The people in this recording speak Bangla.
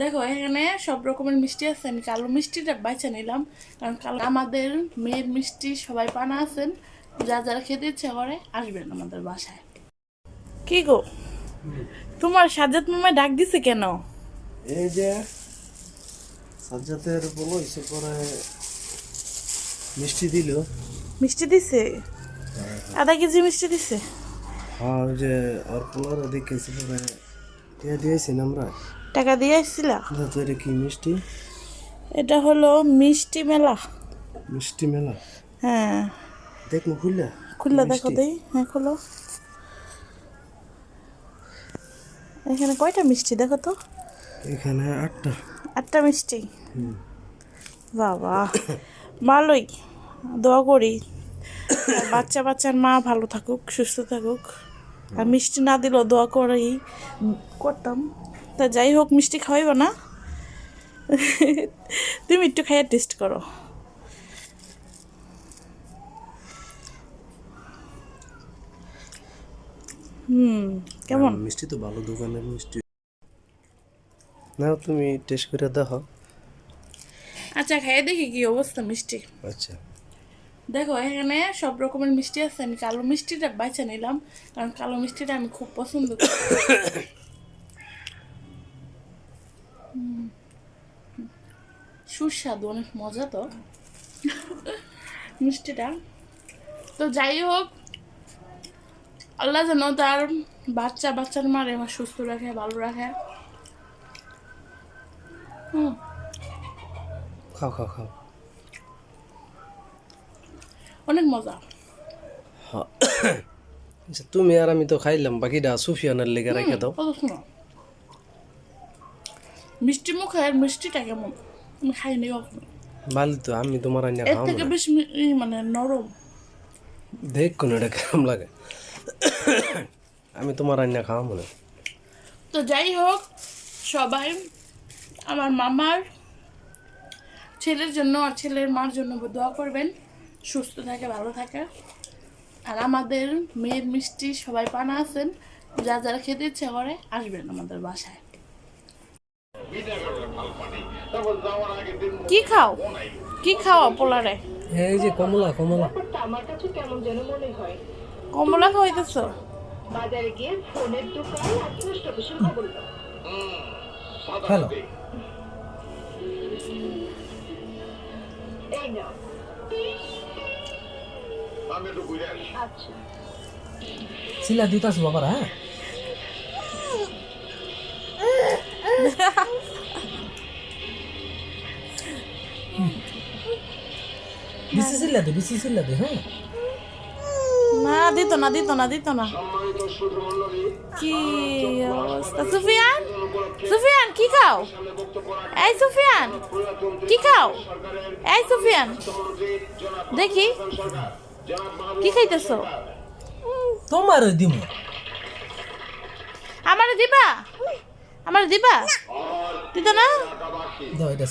দেখো এখানে সব রকমের মিষ্টি আছে আমি কালো মিষ্টিটা বাইছে নিলাম কারণ কালো আমাদের মেয়ের মিষ্টি সবাই পানা আছেন যা যারা খেতে ইচ্ছে করে আসবেন আমাদের বাসায়। কি গো? তোমার সাজাত মামায় ডাক দিছে কেন? এই যে সাজ্জাতের বলো ইসে করে মিষ্টি দিল। মিষ্টি দিছে? আধা কেজি মিষ্টি দিছে? হ্যাঁ যে আর পোলার দেখে এসে পরে টিয়া দিয়েছি আমরা? টাকা দিয়ে আসছিলা? তো এটা কি মিষ্টি? এটা হলো মিষ্টি মেলা। মিষ্টি মেলা? হ্যাঁ। দেখো খুললা? খুললে দেখো দেই হ্যাঁ খোলো। এখানে কয়টা মিষ্টি দেখো তো? এখানে আটটা। আটটা মিষ্টি। বাবা ভালোই। দোয়া করি। বাচ্চা বাচ্চার মা ভালো থাকুক সুস্থ থাকুক। আর মিষ্টি না দিলেও দোয়া করেই করতাম। তা যাই হোক মিষ্টি খাওয়াইব না। তুমি একটু খাইয়ে টেস্ট করো। হুম কেমন? মিষ্টি তো ভালো দোকানের মিষ্টি। না তুমি টেস্ট করে দেখো। আচ্ছা খাইয়ে দেখি কি অবস্থা মিষ্টি। আচ্ছা। দেখো এখানে সব রকমের মিষ্টি আছে। আমি কালো মিষ্টিটা বাইছে নিলাম কারণ কালো মিষ্টিটা আমি খুব পছন্দ করি। সুস্বাদু অনেক মজা তো। মিষ্টিটা। তো যাই হোক আল্লাহ যেন তার বাচ্চা বাচ্চার মারে আমার সুস্থ রাখে ভালো রাখে। খাও খাও খাও। অনেক মজা। হ্যাঁ। আচ্ছা তুমি আর আমি তো খাইলাম বাকিটা সুফিয়ানের লেগে রেখে দাও। মিষ্টি মুখে আর মিষ্টিটা কেমন? আমি খাইনি কখনো ভালো তো আমি তোমার আইনা এর খাও থেকে বেশ মানে নরম। দেখ কোন এটা কেমন লাগে। আমি তোমার আইনা খাওয়া মনে তো যাই হোক সবাই আমার মামার ছেলের জন্য আর ছেলের মার জন্য দোয়া করবেন। সুস্থ থাকে ভালো থাকে। আর আমাদের মেয়ের মিষ্টি সবাই পানা আছেন। যা যারা খেতে ইচ্ছে করে আসবেন আমাদের বাসায়। কি খাও? কি খাও পোলারে? এই যে কমলা কমলা। আমার কাছে কেমন যেন মনে হয় কমলা খাওয়াইতেছ? বাজারে গিয়ে ফোনের দোকান আর পোস্ট অফিসের খবর হ্যালো। এই নাও। আচ্ছা। সিলা দিতাস বাবার হ্যাঁ? সিলা দে বেশি সিলা দে হ্যাঁ? না দিত না দিত না দিত না। কি অবস্থা? সুফিয়ান? সুফিয়ান কি খাও? এই সুফিয়ান কি খাও? এই সুফিয়ান দেখি কি খাইতেছো? তোমার দিমু। আমারে দিবা? আমারে দিবা? দিত না? দাও এটা